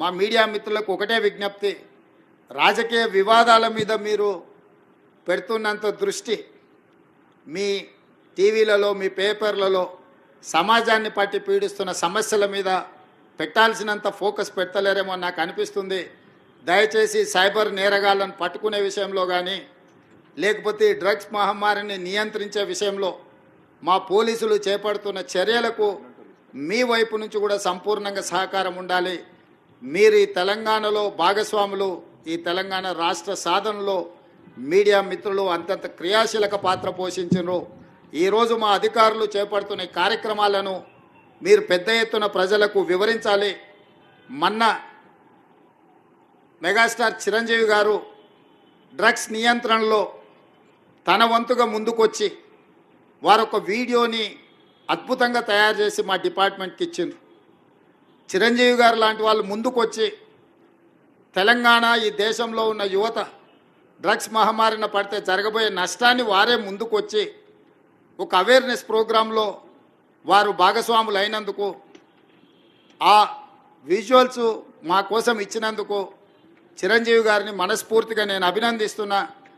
మా మీడియా మిత్రులకు ఒకటే విజ్ఞప్తి. రాజకీయ వివాదాల మీద మీరు పెడుతున్నంత దృష్టి మీ టీవీలలో మీ పేపర్లలో సమాజాన్ని పట్టి పీడిస్తున్న సమస్యల మీద పెట్టాల్సినంత ఫోకస్ పెట్టలేరేమో నాకు అనిపిస్తుంది. దయచేసి సైబర్ నేరగాళ్ళను పట్టుకునే విషయంలో కానీ లేకపోతే డ్రగ్స్ మహమ్మారిని నియంత్రించే విషయంలో మా పోలీసులు చేపడుతున్న చర్యలకు మీ వైపు నుంచి కూడా సంపూర్ణంగా సహకారం ఉండాలి. మీరు ఈ తెలంగాణలో భాగస్వాములు ఈ తెలంగాణ రాష్ట్ర సాధనలో మీడియా మిత్రులు అంతంత క్రియాశీలక పాత్ర పోషించారు ఈరోజు మా అధికారులు చేపడుతున్న కార్యక్రమాలను మీరు పెద్ద ఎత్తున ప్రజలకు వివరించాలి. మొన్న మెగాస్టార్ చిరంజీవి గారు డ్రగ్స్ నియంత్రణలో తన వంతుగా ముందుకొచ్చి వారొక వీడియోని అద్భుతంగా తయారు చేసి మా డిపార్ట్మెంట్కి ఇచ్చిండ్రు. చిరంజీవి గారు లాంటి వాళ్ళు ముందుకొచ్చి తెలంగాణ ఈ దేశంలో ఉన్న యువత డ్రగ్స్ మహమ్మారిన పడితే జరగబోయే నష్టాన్ని వారే ముందుకొచ్చి ఒక అవేర్నెస్ ప్రోగ్రాంలో వారు భాగస్వాములు అయినందుకు ఆ విజువల్స్ మా కోసం ఇచ్చినందుకు చిరంజీవి గారిని మనస్ఫూర్తిగా నేను అభినందిస్తున్నా.